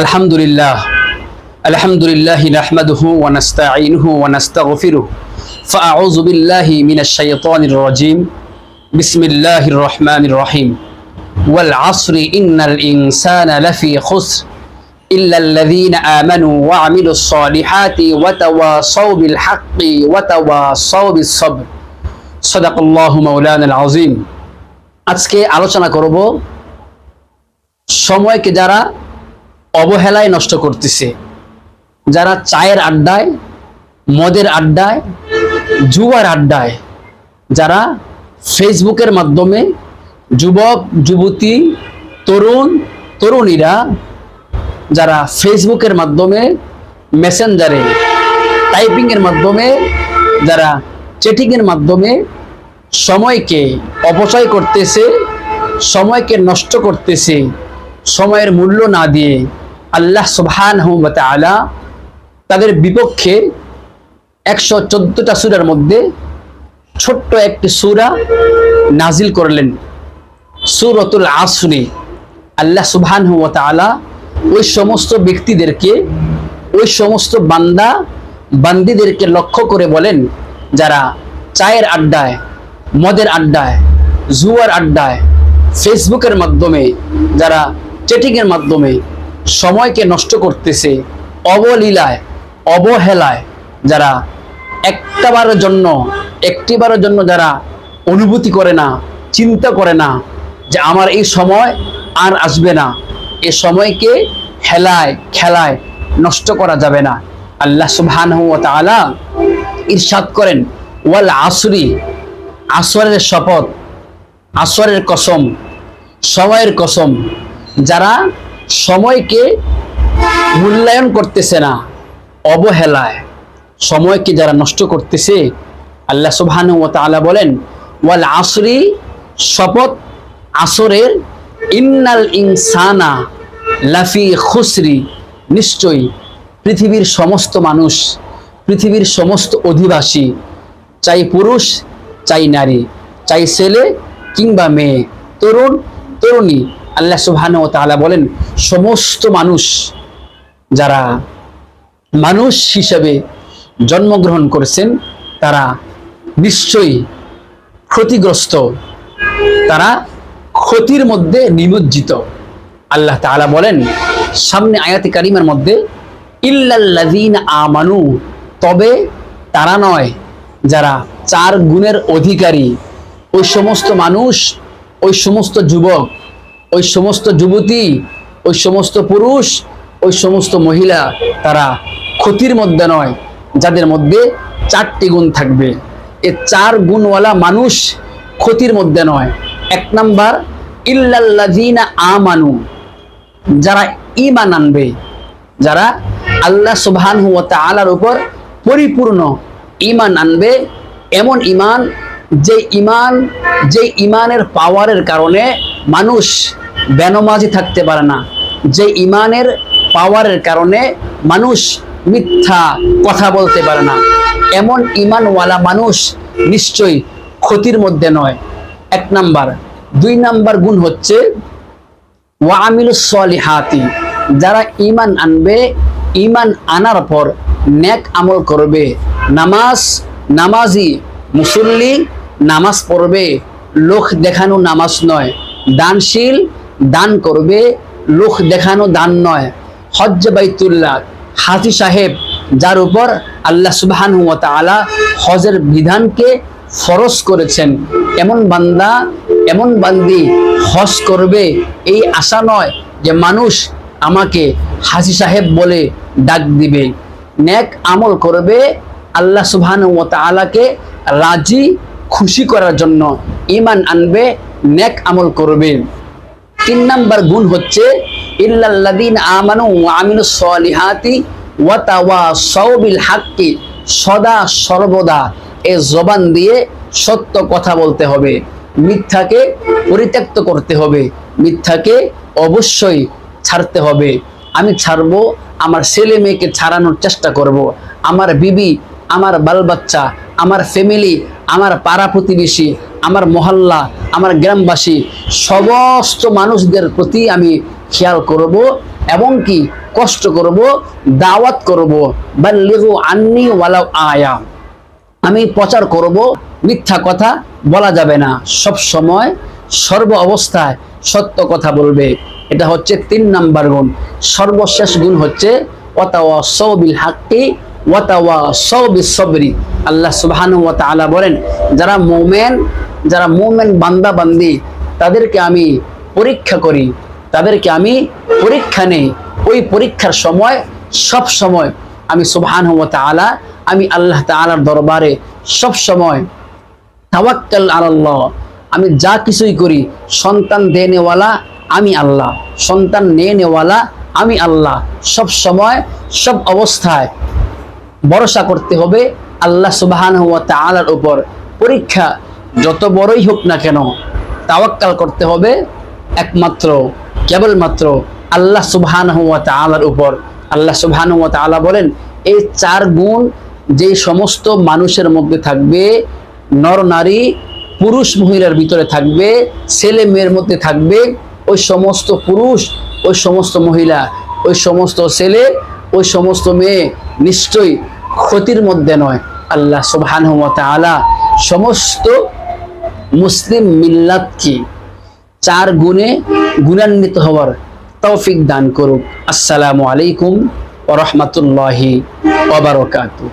الحمد لله الحمد لله نحمده ونستعينه ونستغفره فأعوذ بالله من الشيطان الرجيم بسم الله الرحمن الرحيم والعصر إن الإنسان لفي خسر إلا الذين آمنوا وعملوا الصالحات وتواصوا بالحق وتواصوا بالصبر صدق الله مولانا العظيم আজকে আলোচনা করব সময়কে যারা অবহেলায় নষ্ট করতেছে। যারা চায়ের আড্ডায়, মদের আড্ডায়, জুয়ার আড্ডায়, যারা ফেসবুকের মাধ্যমে যুবক, যুবতী, তরুণ, তরুণীরা, যারা ফেসবুকের মাধ্যমে মেসেঞ্জারে, টাইপিংয়ের মাধ্যমে, যারা চ্যাটিংয়ের মাধ্যমে সময়কে অপচয় করতেছে, সময়কে নষ্ট করতেছে, সময়ের মূল্য না দিয়ে আল্লাহ সুবহান আলা তাদের বিপক্ষে একশো চোদ্দটা সুরার মধ্যে ছোট্ট একটি সুরা নাজিল করলেন। সুরতুল আসরি আল্লাহ সুবহান আলা ওই সমস্ত ব্যক্তিদেরকে, ওই সমস্ত বান্দা বান্দিদেরকে লক্ষ্য করে বলেন, যারা চায়ের আড্ডায়, মদের আড্ডায়, জুয়ার আড্ডায়, ফেসবুকের মাধ্যমে, যারা চেটিংয়ের মাধ্যমে সময়কে নষ্ট করতেছে অবলীলায়, অবহেলায় যারা একটাবারের জন্য, একটিবারের জন্য যারা অনুভূতি করে না, চিন্তা করে না যে আমার এই সময় আর আসবে না। এ সময়কে হেলায়, খেলায় নষ্ট করা যাবে না। আল্লাহ সুবহানাহু ওয়া তাআলা ইরশাদ করেন, ওয়াল আসরি, আসরের শপথ, আসরের কসম, সময়ের কসম, যারা সময়কে মূল্যায়ন করতেছে না, অবহেলায়। সময়কে যারা নষ্ট করতেছে, আল্লাহ সুবহানাহু ওয়া তাআলা বলেন, ওয়াল আসরি শপথ আসরের, ইন্নাল ইনসানা লাফি খুসরি। নিশ্চয়ই পৃথিবীর সমস্ত মানুষ, পৃথিবীর সমস্ত অধিবাসী, চাই পুরুষ, চাই নারী, চাই ছেলে কিংবা মেয়ে, তরুণ, তরুণী। আল্লাহ সুবহান ও তাআলা বলেন সমস্ত মানুষ যারা মানুষ হিসেবে জন্মগ্রহণ করেছেন, তারা নিশ্চয়ই ক্ষতিগ্রস্ত। তারা ক্ষতির মধ্যে নিমজ্জিত। আল্লাহ তাআলা বলেন, সামনে আয়াতি কারিমের মধ্যে, ইল্লাল্লাযীনা আমানু তবে তারা নয়, যারা চার গুণের অধিকারী। ওই সমস্ত মানুষ, ওই সমস্ত যুবক, ওই সমস্ত যুবতী ওই সমস্ত পুরুষ, ওই সমস্ত মহিলা তারা ক্ষতির মধ্যে নয়, যাদের মধ্যে চারটি গুণ থাকবে। এ চার গুণওয়ালা মানুষ ক্ষতির মধ্যে নয়। এক নাম্বার, ইল্লাল্লাযীনা আমানু, যারা ঈমান আনবে, যারা আল্লাহ সুবহানাহু ওয়া তাআলার উপর পরিপূর্ণ ঈমান আনবে, এমন ঈমান, যে ঈমান, যে ঈমানের পাওয়ারের কারণে মানুষ বেনমাজি থাকতে পারে না। যে ঈমানের পাওয়ারের কারণে মানুষ মিথ্যা কথা বলতে পারে না। এমন ইমানওয়ালা মানুষ নিশ্চয়ই ক্ষতির মধ্যে নয়। এক নাম্বার। দুই নাম্বার গুণ হচ্ছে ওয়ামিলুস সলিহাতি। যারা ইমান আনবে ইমান আনার পর নেক আমল করবে। নামাজ, নামাজি, মুসল্লি নামাজ পড়বে। লোক দেখানো নামাজ নয়। দানশীল দান করবে, লোক দেখানো দান নয়। হজ্জ বাইতুল্লাহ, হাজি সাহেব, যার উপর আল্লাহ সুবহান তাআলা হজের বিধানকে ফরজ করেছেন। এমন বান্দা, এমন বান্দি হজ করবে, এই আশা নয় যে মানুষ আমাকে হাজি সাহেব বলে ডাক দিবে। নেক আমল করবে আল্লাহ সুবহান ওয়া তাআলাকে রাজি, খুশি করার জন্য। ইমান আনবে, নেক আমল করবে। তিন নাম্বার গুণ হচ্ছে, ইল্লাল্লাযীন আমানু আমিলুস সলিহাতি ওয়া তাওয়াসাউ বিল হাক্কি সদা সর্বদা এ জবান দিয়ে সত্য কথা বলতে হবে। মিথ্যাকে পরিত্যক্ত করতে হবে। মিথ্যাকে অবশ্যই ছাড়তে হবে। আমি ছাড়বো, আমার ছেলে মেয়েকে ছাড়ানোর চেষ্টা করব। আমার বিবি, আমার বাল বাচ্চা আমার ফ্যামিলি, আমার পাড়া প্রতিবেশী আমার মহল্লা, আমার গ্রামবাসী, সমস্ত মানুষদের প্রতি আমি খেয়াল করব এবং কি কষ্ট করব, দাওয়াত করব। বাল্লিগু আন্নি ওয়ালাউ আয়া। আমি প্রচার করব, মিথ্যা কথা বলা যাবে না। সব সময় সর্ব অবস্থায় সত্য কথা বলবে। এটা হচ্ছে তিন নাম্বার গুণ। সর্বশেষ গুণ হচ্ছে ওয়াতাওয়া সৌবিল হাক্কি সবরি আল্লাহ সুবহানাহু ওয়া তাআলা বলেন, যারা মোমেন যারা মোমেন বান্দা বান্দি তাদেরকে আমি পরীক্ষা করি, তাদেরকে আমি পরীক্ষা নেই। ওই পরীক্ষার সময়, সব সময় আমি সুবহানাহু ওয়া তাআলা, আমি আল্লাহ তাআলার দরবারে সব সময় তাওয়াক্কাল আলাল্লাহ, আমি যা কিছুই করি, সন্তান দেনেওয়ালা আমি আল্লাহ, সন্তান নেওয়ালা আমি আল্লাহ। সব সময়, সব অবস্থায় ভরসা করতে হবে আল্লাহ সুবহানাহু ওয়া তাআলার উপর। পরীক্ষা যত বড়ই হোক না কেন, তাওয়াক্কাল করতে হবে একমাত্র, কেবলমাত্র আল্লাহ সুবহানাহু ওয়া তাআলার উপর। আল্লাহ সুবহানাহু ওয়া তাআলা বলেন, এই চার গুণ যে সমস্ত মানুষের মধ্যে থাকবে, নর, নারী, পুরুষ, মহিলার ভিতরে থাকবে, ছেলে মেয়ের মধ্যে থাকবে, ওই সমস্ত পুরুষ, ওই সমস্ত মহিলা, ওই সমস্ত ছেলে, ওই সমস্ত মেয়ে নিশ্চয়ই ক্ষতির মধ্যে নয়। আল্লাহ সুবহান তাআলা সমস্ত মুসলিম মিল্লাতকে চার গুণে গুণান্বিত হওয়ার তৌফিক দান করুক। আসসালামু আলাইকুম ওয়া রাহমাতুল্লাহি ওয়া বারাকাতুহু।